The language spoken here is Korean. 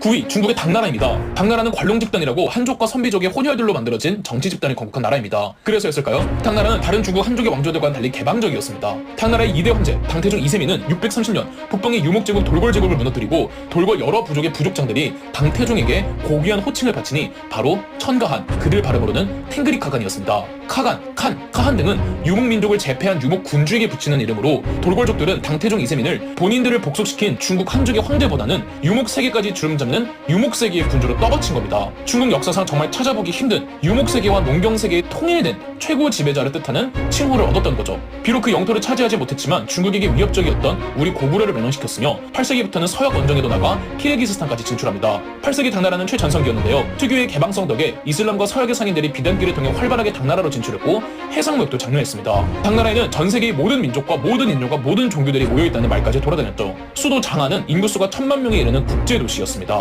9위 중국의 당나라입니다. 당나라는 관룡 집단이라고 한족과 선비족의 혼혈들로 만들어진 정치 집단을 건국한 나라입니다. 그래서였을까요? 당나라는 다른 중국 한족의 왕조들과는 달리 개방적이었습니다. 당나라의 2대 황제 당태종 이세민은 630년 북방의 유목제국 돌궐 제국을 무너뜨리고 돌궐 여러 부족의 부족장들이 당태종에게 고귀한 호칭을 바치니 바로 천가한 그들 발음으로는 탱그리 카간이었습니다. 카간, 칸, 카한 등은 유목 민족을 제패한 유목 군주에게 붙이는 이름으로 돌궐족들은 당태종 이세민을 본인들을 복속시킨 중국 한족의 황제보다는 유목 세계까지 주름 잡는 유목 세계의 군주로 떠받친 겁니다. 중국 역사상 정말 찾아보기 힘든 유목 세계와 농경 세계의 통일된 최고 지배자를 뜻하는 칭호를 얻었던 거죠. 비록 그 영토를 차지하지 못했지만 중국에게 위협적이었던 우리 고구려를 멸망시켰으며 8세기부터는 서역 원정에도 나가 키르기스탄까지 진출합니다. 8세기 당나라는 최전성기였는데요. 특유의 개방성 덕에 이슬람과 서역의 상인들이 비단길을 통해 활발하게 당나라로 진출했고 해상무역도 장려했습니다. 당나라에는 전 세계의 모든 민족과 모든 인종과 모든 종교들이 모여있다는 말까지 돌아다녔죠. 수도 장안은 인구수가 천만 명에 이르는 국제 도시였습니다.